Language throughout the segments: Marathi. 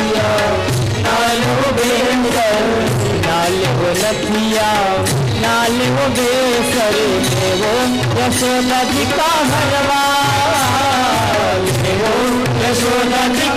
वो लखिया हो बेसर नाले वो लखिया हो बेसर वो यशोदा जी का हलवा यशोदा जी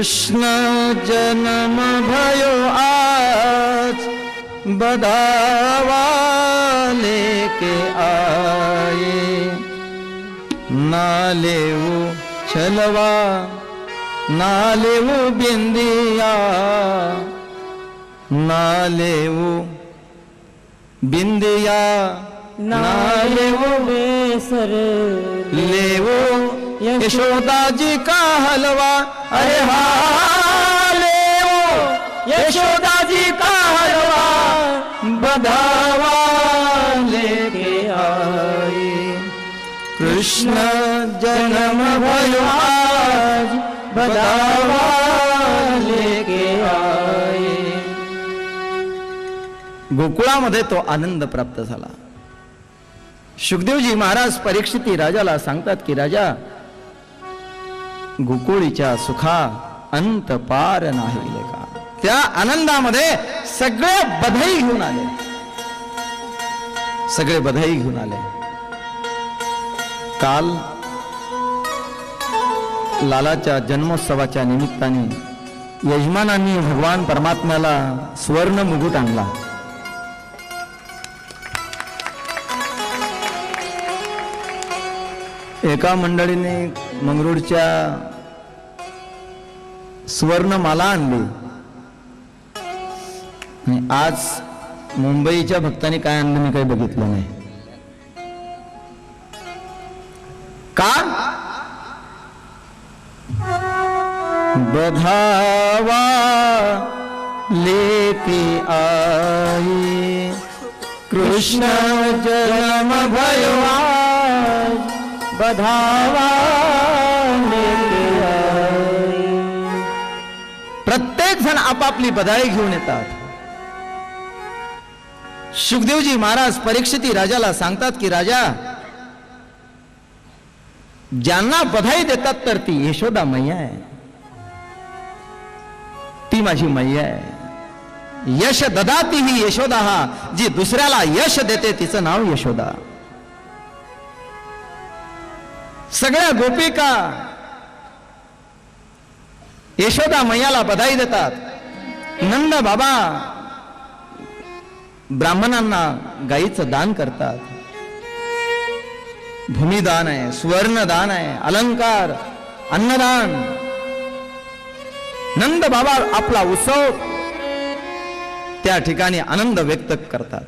कृष्ण जन्म भयो आज बधावा लेके आए। नाले वो छलवा वो बिंदिया नाले वो बिंदिया नाले वो बेसर। लेवो यशोदाजी का हलवा? अरे हा लेवो का हलवा? बधावा लेके आई। कृष्ण जन्म भयो आज बधावा लेके आई। गोकुळामध्ये तो आनंद प्राप्त झाला. सुखदेवजी महाराज परीक्षिती राजाला सांगतात की राजा गोकुळीच्या सुखा अंत पार नाही लेका त्या आनंदामध्ये सगळे बधाई घेऊन आले. सगळे बधाई घेऊन आले. काल लालाच्या जन्मोत्सवाच्या निमित्ताने यजमानांनी भगवान परमात्म्याला स्वर्ण मुगुट आणला. एका मंडळीने मंगरूळच्या सुवर्णमाला आणली. आज मुंबईच्या भक्तांनी काय आणलं मी काही बघितलं नाही. का? बधावा लेपी आई. कृष्ण जन्म भयवा. बधावा जण आपापली बधाई घेऊन येतात. सुखदेवजी महाराज परीक्षिती राजाला सांगतात की राजा ज्यांना बधाई देतात तर ती यशोदा मैया आहे. ती माझी मैया आहे. यश ददाती ही यशोदा. हा जी दुसऱ्याला यश देते तिचं नाव यशोदा. सगळ्या गोपिका यशोदा मैयाला बधाई देतात. नंद बाबा ब्राह्मणांना गाईचं दान करतात. भूमिदान आहे सुवर्णदान आहे अलंकार अन्नदान. नंद बाबा आपला उत्सव त्या ठिकाणी आनंद व्यक्त करतात.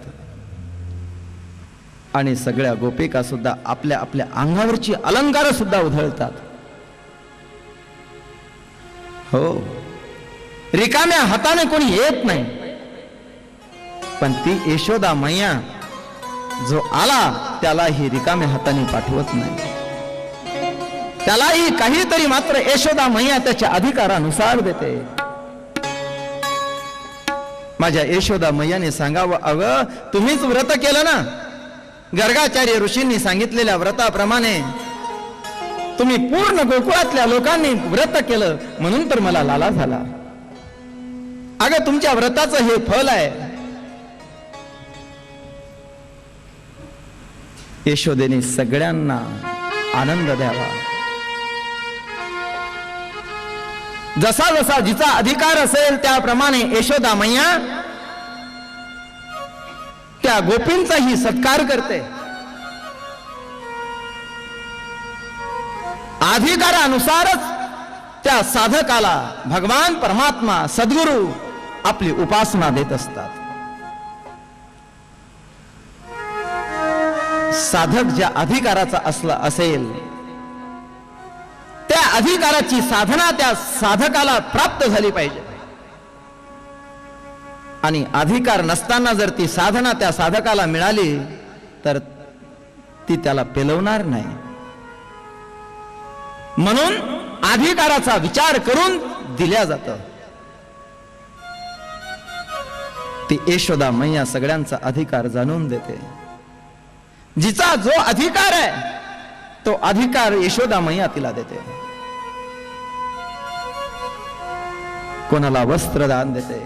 आणि सगळ्या गोपिका सुद्धा आपल्या आपल्या अंगावरची अलंकार सुद्धा उधळतात. हो. रिकाम्या हाताने कोणी येत नाही. पण ती यशोदा मैया जो आला त्यालाही रिकाम्या हाताने पाठवत नाही. त्यालाही काहीतरी मात्र यशोदा मैया त्याच्या अधिकारानुसार देते. माझ्या यशोदा मैयाने सांगावं अगं तुम्हीच व्रत केलं ना? गर्गाचार्य ऋषींनी सांगितलेल्या व्रताप्रमाणे तुम्ही पूर्ण गोकुळातल्या लोकांनी व्रत केलं म्हणून तर मला लाला झाला. अगं तुमच्या व्रताचं हे फल आहे. यशोदेने सगळ्यांना आनंद द्यावा. जसा जसा जिचा अधिकार असेल त्याप्रमाणे यशोदा मैया त्या गोपींचाही सत्कार करते. अधिकारानुसारच त्या साधकाला भगवान परमात्मा सद्गुरू आपली उपासना देत असतात. साधक ज्या अधिकाराचा असला असेल त्या अधिकाराची साधना त्या साधकाला प्राप्त झाली पाहिजे. आणि अधिकार नसताना जर ती साधना त्या साधकाला मिळाली तर ती त्याला पेलवणार नाही. म्हणून अधिकाराचा विचार करून दिल्या जात. ती यशोदा मैया सगळ्यांचा अधिकार जाणून देते. जिचा जो अधिकार आहे तो अधिकार यशोदा मैया तिला देते. कोणाला वस्त्र दान देते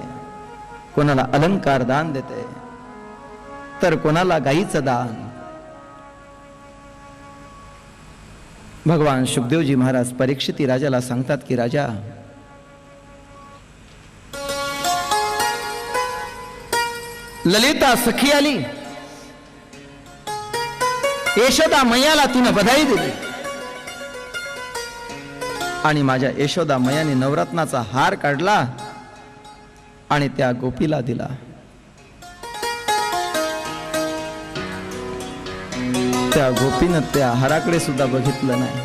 कोणाला अलंकार दान देते तर कोणाला गाईचं दान भगवान सुखदेवजी महाराज परीक्षिती राजाला सांगतात की राजा ललिता सखी आली. यशोदा मैयाला तिनं बधाई दिली. आणि माझ्या यशोदा मैयाने नवरत्नाचा हार काढला आणि त्या गोपीला दिला. त्या गोपीनं त्या हराकडे सुद्धा बघितलं नाही.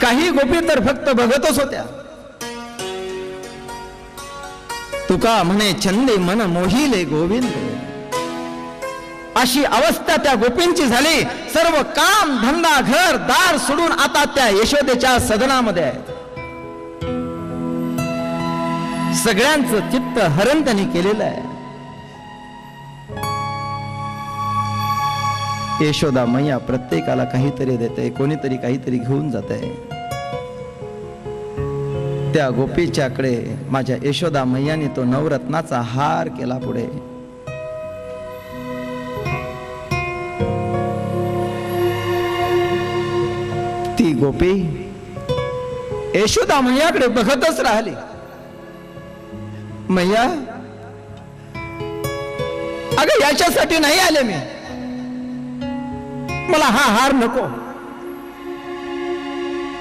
काही गोपी तर फक्त बघतच होत्या. तुका म्हणे छंदे मन मोहिले गोविंद. अशी अवस्था त्या गोपींची झाली. सर्व काम धंदा घर दार सोडून आता त्या यशोदेच्या सदनामध्ये आहे सगळ्यांचं चित्त हरण त्यांनी केलेलं आहे. यशोदा मैया प्रत्येकाला काहीतरी देते कोणीतरी काहीतरी घेऊन जात. आहे त्या गोपीच्याकडे माझ्या यशोदा मैयाने तो नवरत्नाचा हार केला पुढे. ती गोपी यशोदा मैयाकडे बघतच राहिली. मैया अगं याच्यासाठी नाही आले मी. मला हा हार नको.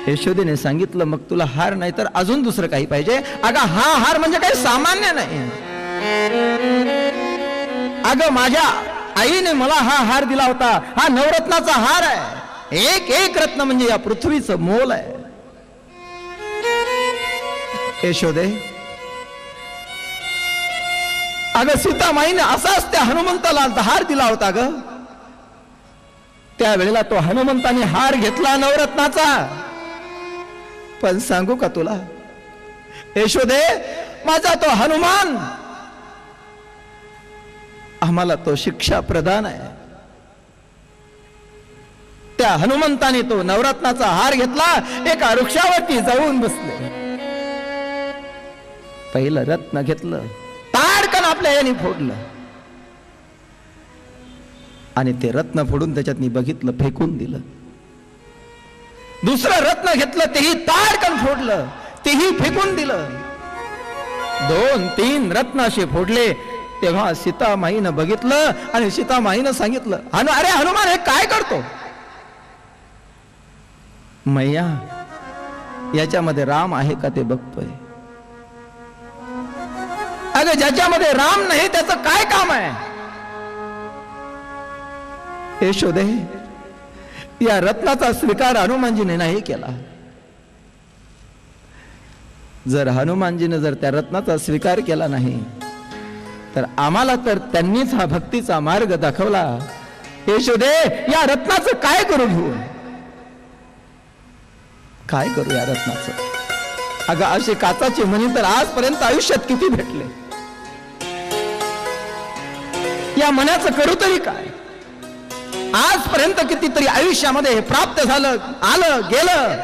यशोदेने सांगितलं मग तुला हार नाही तर अजून दुसरं काही पाहिजे? अगं हा हार म्हणजे काही सामान्य नाही. अगं माझ्या आईने मला हा हार दिला होता. हा नवरत्नाचा हार आहे. एक एक रत्न म्हणजे या पृथ्वीचं मोल आहे. यशोदे अगं सीतामाईने असाच त्या हनुमंताला हार दिला होता ग त्यावेळेला तो हनुमंताने हार घेतला नवरत्नाचा. पण सांगू का तुला? यशोदे माझा तो हनुमान. आम्हाला तो शिक्षा प्रदान आहे. त्या हनुमंताने तो नवरत्नाचा हार घेतला एका वृक्षावरती जाऊन बसले. पहिलं रत्न घेतलं ताडकन आपल्या यांनी फोडलं. आणि ते रत्न फोडून त्याच्यात बघितलं फेकून दिलं. दुसरं रत्न घेतलं तेही ताडकन फोडलं तेही फेकून दिलं. दोन तीन रत्न असे फोडले तेव्हा सीतामाईनं बघितलं आणि सीतामाईनं सांगितलं हनु अरे हनुमान हे काय करतो? मैया याच्यामध्ये राम आहे का ते बघतोय. अगं ज्याच्यामध्ये राम नाही त्याचं काय काम आहे? यशोदे या रत्नाचा स्वीकार हनुमानजीने नाही केला. जर हनुमानजीने जर त्या रत्नाचा स्वीकार केला नाही तर आम्हाला तर त्यांनीच हा भक्तीचा मार्ग दाखवला. यशोदे या रत्नाचं काय करू घेऊ काय करू या रत्नाचं? अगं असे काचाचे म्हणी तर आजपर्यंत आयुष्यात किती भेटले? या मनाचं करू तरी काय? आजपर्यंत कितीतरी आयुष्यामध्ये हे प्राप्त झालं आलं गेलं.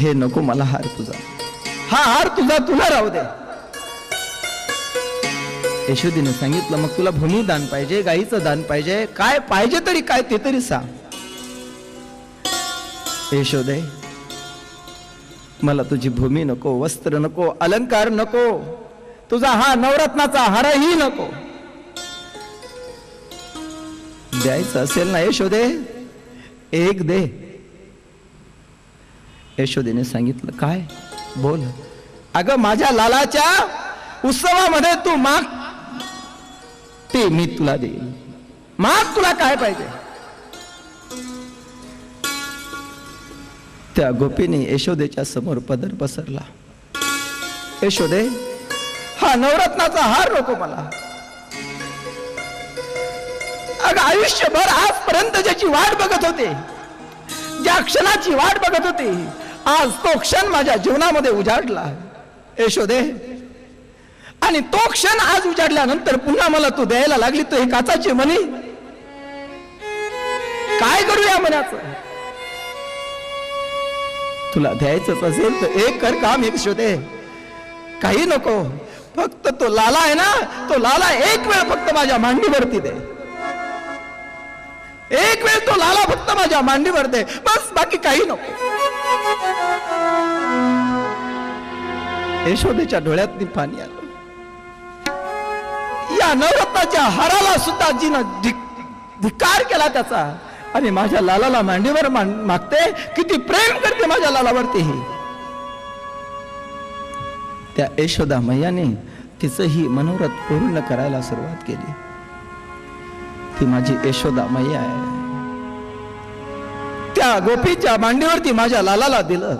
हे नको मला हार तुझा. हा हार तुझा तुला राहू दे. यशोदीने सांगितलं मग तुला भूमी दान पाहिजे गाईचं दान पाहिजे काय पाहिजे तरी काय ते तरी सांग. यशोदे मला तुझी भूमी नको वस्त्र नको अलंकार नको. तुझा हा नवरत्नाचा हारही नको. द्यायचं असेल ना यशोदे? एक दे. यशोदेने सांगितलं काय? बोल. अगं माझ्या लालाच्या उत्सवामध्ये तू माग ते मी तुला देईल माग तुला काय पाहिजे? त्या गोपीने यशोदेच्या समोर पदर पसरला. यशोदे हा नवरत्नाचा हार नको मला. अगं आयुष्यभर आजपर्यंत ज्याची वाट बघत होते ज्या क्षणाची वाट बघत होते आज तो क्षण माझ्या जीवनामध्ये उजाडला. यशोदे आणि तो क्षण आज उजाडल्यानंतर पुन्हा मला तू द्यायला लागली तो हे काचाची म्हणी. काय करू या मनाच? तुला द्यायचंच असेल तर एक कर काम एक शोधे काही नको. फक्त तो लाला आहे ना तो लाला एक वेळ फक्त माझ्या मांडीवरती दे. एक वेळ तो लाला फक्त माझ्या मांडीवर दे. बस बाकी काही नको. यशोदेच्या डोळ्यात पाणी आलं. या नवरत्नाच्या हाराला सुद्धा जिनं धिक- धिक्कार केला त्याचा. आणि माझ्या लालाला मांडीवर मागते. किती प्रेम करते माझ्या लालावरती त्या यशोदा मैयाने तिचंही मनोरथ पूर्ण करायला सुरुवात केली. ती माझी यशोदा मैया आहे. त्या गोपीच्या मांडीवरती माझ्या लालाला दिलं.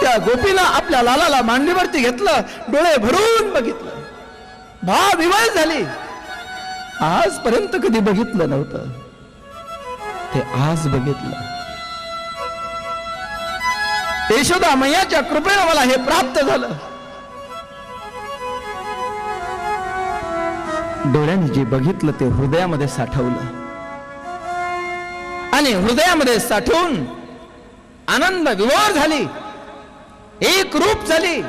त्या गोपीनं आपल्या लालाला मांडीवरती घेतलं डोळे भरून बघितलं. भाव विवळ झाली. आजपर्यंत कधी बघितलं नव्हतं. ते आज बघितलं. यशोदा मैयाच्या कृपेनं मला हे प्राप्त झालं. डोळ्याने जे बघितलं ते हृदयामध्ये साठवलं. आणि हृदयामध्ये साठवून आनंद विवर झाली. एक रूप झाली.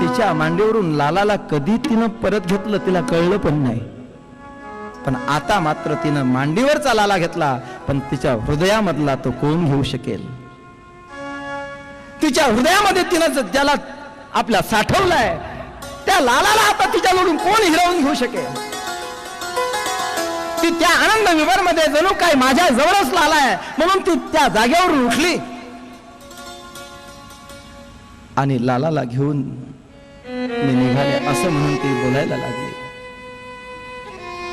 तिच्या मांडीवरून लालाला कधी तिनं परत घेतलं तिला कळलं पण नाही. पण आता मात्र तिनं मांडीवरचा लाला घेतला पण तिच्या हृदयामधला तो कोण घेऊ शकेल? तिच्या हृदयामध्ये तिनं ज्याला आपल्या साठवलाय त्या लालाला आता तिच्याकडून कोण हिरावून घेऊ शकेल? ती त्या आनंद विवर मध्ये जणू काय माझ्या जवळच लाला आहे म्हणून ती त्या जागेवरून उठली. आणि लालाला घेऊन मी निघाले असं म्हणून ती बोलायला लागली.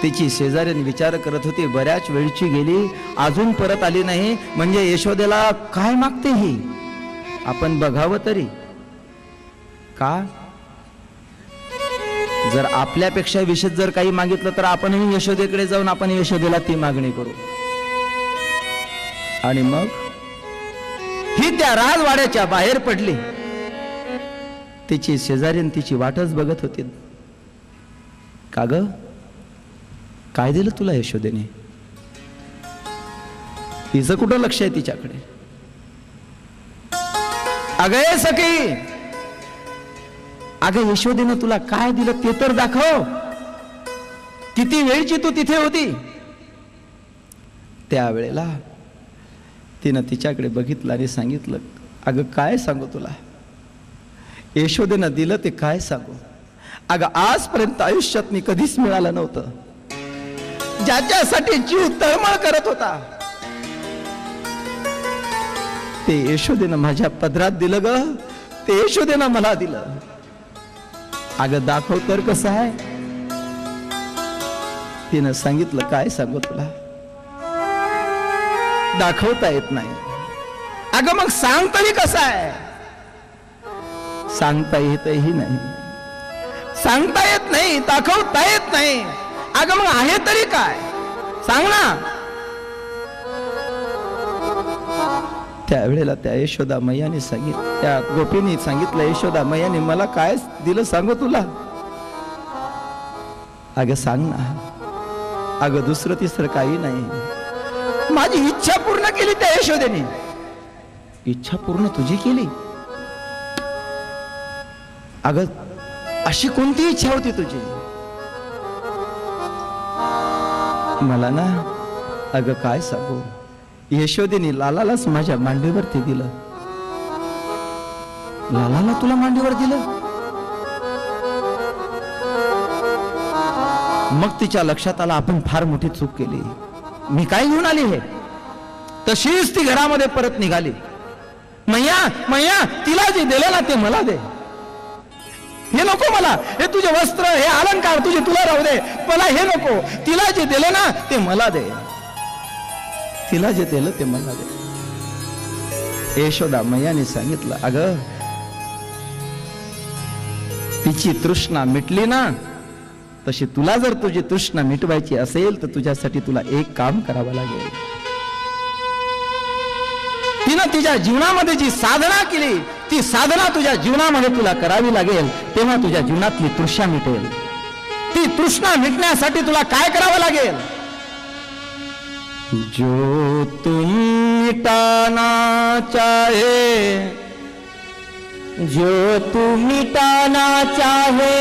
तिची शेजाऱ्याने विचार करत होती बऱ्याच वेळची गेली अजून परत आली नाही म्हणजे यशोदेला काय मागते ही? आपण बघावं तरी. का? जर आपल्यापेक्षा विशेष जर काही मागितलं तर आपणही यशोदेकडे जाऊन आपण यशोदेला ती मागणी करू. आणि मग? ही त्या राजवाड्याच्या बाहेर पडली. तिची शेजारीन तिची वाटच बघत होती. का ग? काय दिलं तुला यशोदेने? तिचं कुठं लक्ष आहे तिच्याकडे? अगय सखी! अगं यशोदेनं तुला काय दिलं ते तर दाखव. किती वेळची तू तिथे होती? त्यावेळेला तिनं तिच्याकडे बघितलं आणि सांगितलं अगं काय सांगू तुला? यशोदेनं दिलं ते काय सांगू? अगं आजपर्यंत आयुष्यात मी कधीच मिळालं नव्हतं. ज्याच्यासाठी जीव तळमळ करत होता. ते यशोदेनं माझ्या पदरात दिलं ग. ते यशोदेनं मला दिलं. अगं दाखव तर कसं आहे? तिनं सांगितलं काय सांगू तुला? दाखवता येत नाही. अगं मग सांग तरी कसं आहे? सांगता येतही नाही. सांगता येत नाही दाखवता येत नाही. अगं मग आहे तरी काय? सांग ना. त्यावेळेला त्या यशोदा मैयाने सांगितलं त्या गोपीने सांगितलं यशोदा मैयाने मला काय दिलं सांगू तुला? अगं सांग ना. अगं दुसरं तिसरं काही नाही. माझी इच्छा पूर्ण केली त्या यशोदेने. इच्छा पूर्ण तुझी केली? अग अशी कोणती इच्छा होती तुझी? मला ना अगं काय सांगू? यशोदेने लालालाच माझ्या मांडीवरती दिलं. लालाला तुला मांडीवर दिलं? मग तिच्या लक्षात आला आपण फार मोठी चूक केली. मी काय घेऊन आली हे? तशीच ती घरामध्ये परत निघाली. मैया मैया तिला जे दिलं ना ते मला दे. हे नको मला. हे तुझे वस्त्र हे अलंकार तुझे तुला राहू दे. मला हे नको. तिला जे दिलं ना ते मला दे. तिला जे दिलं ते मला दे. यशोदा मैयाने सांगितलं अगं तिची तृष्णा मिटली ना तशी तुला जर तुझी तृष्णा मिटवायची असेल तर तुझ्यासाठी तुला एक काम करावं लागेल. तिनं तिच्या जीवनामध्ये जी साधना केली ती साधना तुझ्या जीवनामध्ये तुला करावी लागेल तेव्हा तुझ्या जीवनातली तृष्णा मिटेल. ती तृष्णा मिटण्यासाठी तुला काय करावं लागेल? जो तुम मिटाना चाहे जो तुम मिटाना चाहे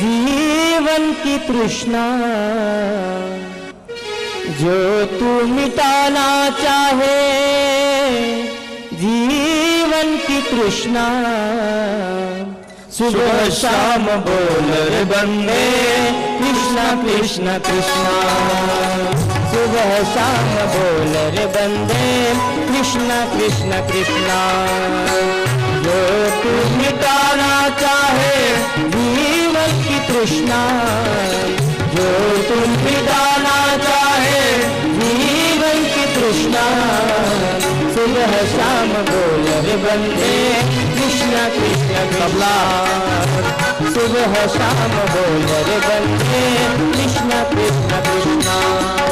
जीवन की तृष्णा जो तू मिटाना चाहे जीवन की तृष्णा। सुबह शाम बोल रे बंदे कृष्णा कृष्णा कृष्णा. सुबह शाम बोल रे बंदे कृष्णा कृष्णा कृष्णा. जो तू मिटाना चाहे जीवन की तृष्णा. जो तुम मिटाना चाहे जीवन की तृष्णा. सुबह शाम बोल रे बंदे कृष्ण कृष्ण कबला सुबह शाम बोल रे बंदे कृष्ण कृष्ण कृष्णा कृष्ण।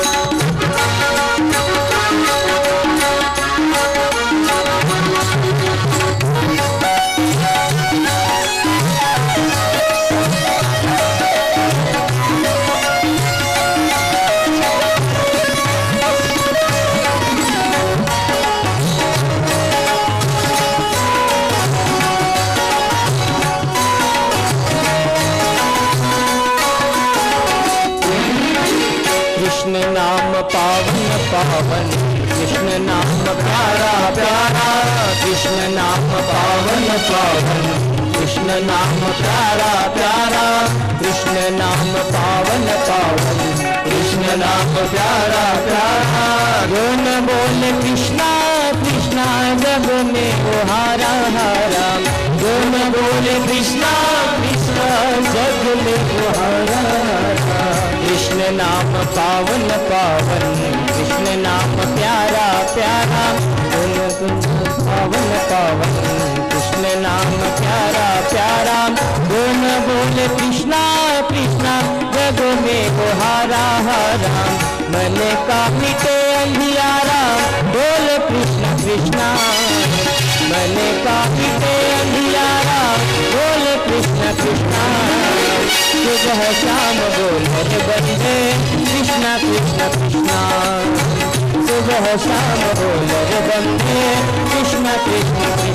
कृष्ण नाम प्यारा प्यारा कृष्ण नाम पावन पावन। कृष्ण नाम प्यारा प्यारा। गुण बोल कृष्णा कृष्णा जग में हारा हारा। गुण बोल कृष्णा कृष्णा जग में हारा हारा। कृष्ण नाम पावन पावन कृष्ण नाम प्यारा। में वो हारा हारा, मन का मिटे अंधियारा, बोल कृष्ण कृष्णा। मन का मिटे अंधियारा, बोल कृष्ण कृष्णा। सुबह शाम बोल रे बंदे, कृष्णा कृष्ण कृष्णा। सुबह शाम बोल रे बंदे, कृष्णा कृष्ण।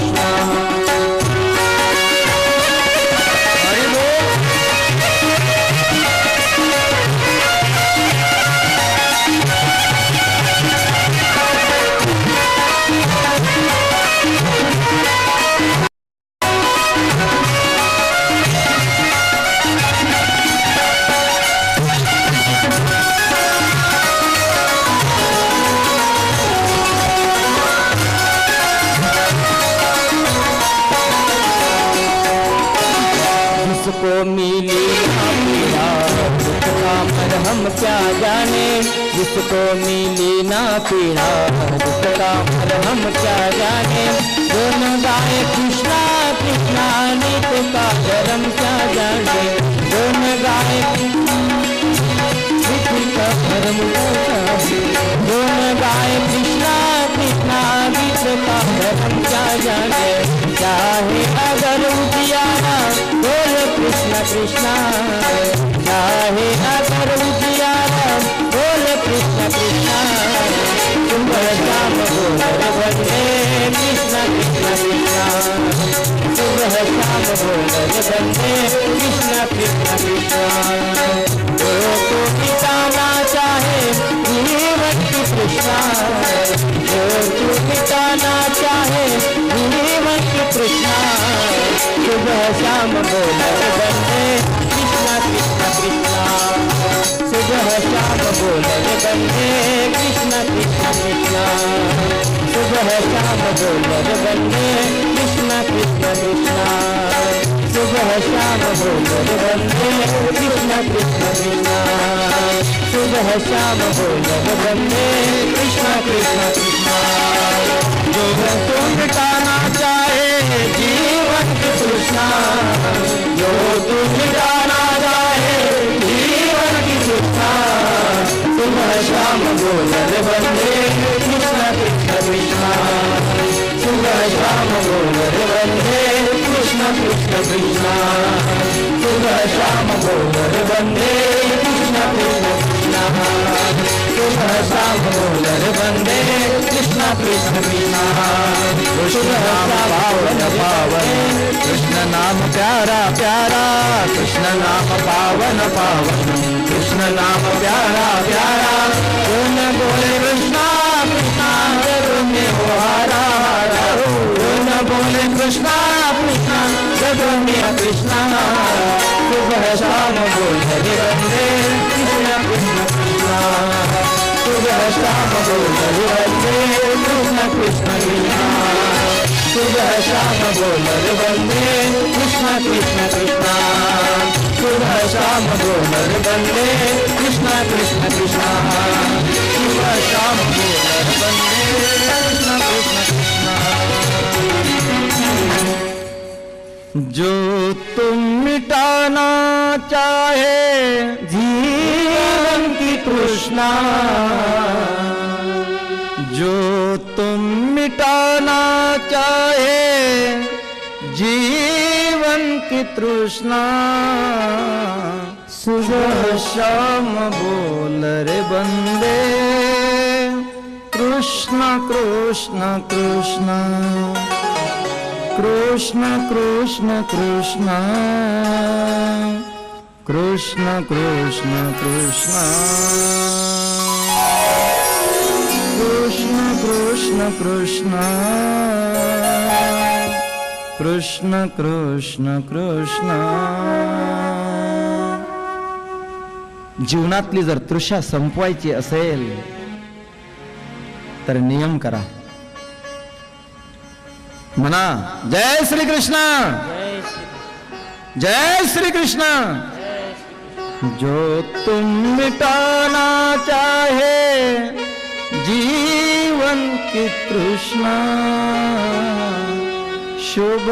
जिसको मिली ना पीड़ा मरहम क्या जाने? जिसको मिली ना पीड़ा उसका मरहम क्या जाने? दोनों गाए कृष्णा कृष्णा नित्य का धर्म क्या जाने? दोनों गाए का धर्म दोनों गाए कृष्णा कृष्णा गीत का धर्म क्या जाने? चाहे कृष्णा। आहे आकार विजयाराम बोल कृष्ण कृष्णा। सुंदर श्याम बोल वंदे कृष्ण कृष्ण कृष्णा। सुंदर कृष्ण कृष्ण। शाम बोल बंदे कृष्ण कृष्ण कृष्णा सुबह शाम बोल बंदे कृष्ण कृष्ण कृष्णा सुबह शाम बोल बंदे कृष्ण कृष्ण कृष्णा जो तो मिटाना चाहे जीवन की तृष्णा जो तू मिटाना चाहे जीवन की तृष्णा सुबह शाम बोल बंदे बोल बंदे कृष्ण कृष्ण कृष्णा सुबह शाम बोल बंदे कृष्ण कृष्ण कृष्णा सुबह शाम बोल बंदे कृष्ण कृष्ण कृष्णा कृष्ण पावन पावन कृष्ण नाम प्यारा प्यारा कृष्ण नाम पावन पावन कृष्ण नाम प्यारा प्यारा कोण बोले Krishna Krishna Jadunya Krishna. Subhashana Bodhari Vande Krishna Krishna Krishna. Subhashana Bodhari Vande Krishna Krishna Krishna. Subhashana Bodhari Vande Krishna Krishna Krishna. Subhashana Bodhari Vande Krishna Krishna Krishna. Subhashana Bodhari Vande Krishna Krishna. जो तुम मिटाना चाहे जीवन की तृष्णा। जो तुम मिटाना चाहे जीवन की तृष्णा। सुबह शाम बोल रे बंदे कृष्ण कृष्ण कृष्ण कृष्ण कृष्ण कृष्ण कृष्ण कृष्ण कृष्ण कृष्ण कृष्ण कृष्ण कृष्ण कृष्ण कृष्ण जीवनातली जर तृषा संपवायची असेल तर नियम करा म्हणा जय श्री कृष्ण जय श्री कृष्ण जो तुम मिटाना चाहे जीवन की तृष्णा शुभ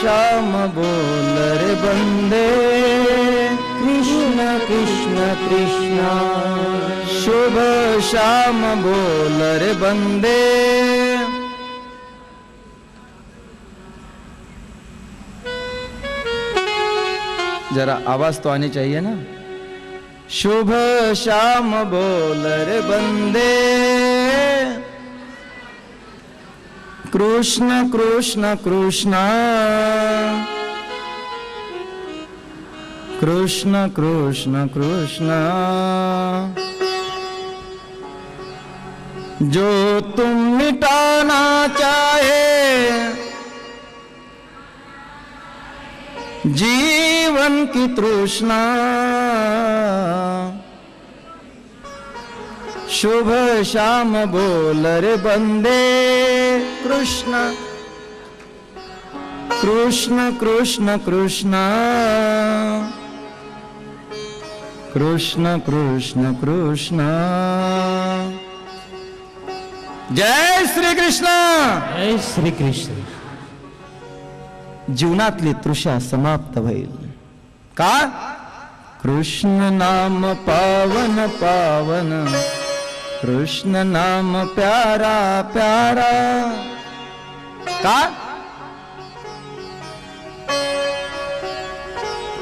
शाम बोल रे बंदे कृष्ण कृष्ण कृष्ण शुभ शाम बोल रे बंदे जरा आवाज तो आनी चाहिए ना। शुभ शाम बोल रे बंदे। कृष्ण कृष्ण कृष्ण। कृष्ण कृष्ण कृष्ण। जो तुम मिटाना चाहे जी जीवन की तृष्णा। शुभ शाम बोल रे बंदे कृष्ण। कृष्ण कृष्ण कृष्ण। कृष्ण कृष्ण कृष्ण। जय श्री कृष्ण जय श्री कृष्ण जीवनातली तृषा समाप्त होईल. का? कृष्ण नाम पावन पावन। कृष्ण नाम प्यारा प्यारा। का?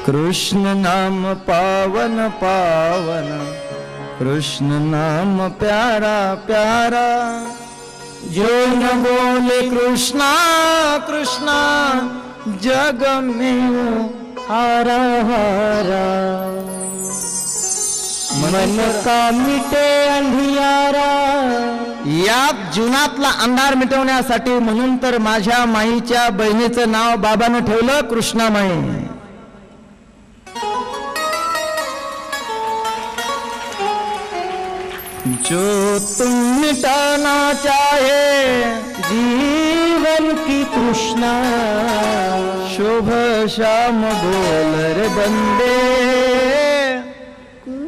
कृष्ण नाम पावन पावन। कृष्ण नाम प्यारा प्यारा। जो न बोले कृष्णा कृष्णा जग में हारा हारा। मन का मिटे अंधियारा। या जीवनातला अंधार मिटवण्यासाठी म्हणून तर माझ्या माईच्या बहिणीचं नाव बाबानं ठेवलं कृष्णामाई. जो तुम मिटाना चाहे जीवन की तृष्णा। शुभ श्याम बोल रे बंदे।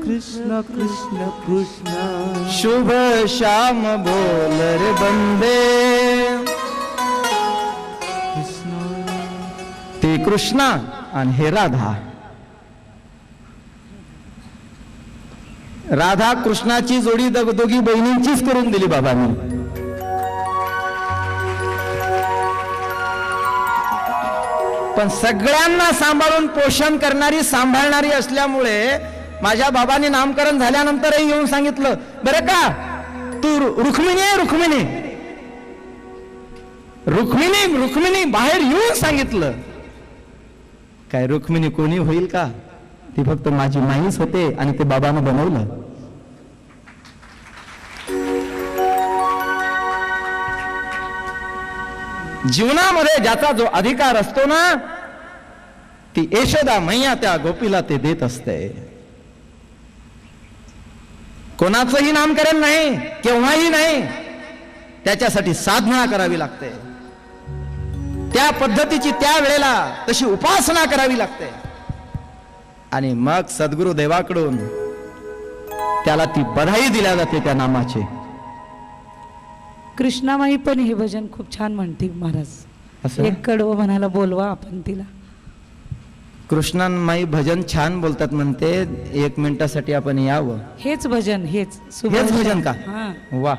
कृष्ण कृष्ण कृष्ण। शुभ श्याम बोल रे बंदे। कृष्ण। ते कृष्णा आणि हे राधा। राधा कृष्णाची जोडी दग- दोघी बहिणींचीच करून दिली बाबांनी. पण सगळ्यांना सांभाळून पोषण करणारी सांभाळणारी असल्यामुळे माझ्या बाबांनी नामकरण झाल्यानंतरही येऊन सांगितलं बरं का? तू रुक्मिणी आहे रुक्मिणी. रुक्मिणी रुक्मिणी बाहेर येऊन सांगितलं. काय रुक्मिणी कोणी होईल का? ती फक्त माझी माईच होते आणि ते बाबानं बनवलं. जीवनामध्ये ज्याचा जो अधिकार असतो ना ती यशोदा मैया त्या गोपीला ते देत असते. कोणाचंही नामकरण नाही केव्हाही नाही त्याच्यासाठी साधना करावी लागते. त्या पद्धतीची त्या वेळेला तशी उपासना करावी लागते. आणि मग सद्गुरु देवाकडून त्याला ती बधाई दिल्या जाते त्या नामाची. कृष्णामाई पण हे भजन खूप छान म्हणते महाराज. एक कडवं म्हणायला बोलवा आपण तिला. कृष्णांमाई भजन छान बोलतात म्हणते एक मिनिटासाठी आपण यावं. हेच भजन हेच. हेच भजन का? वा.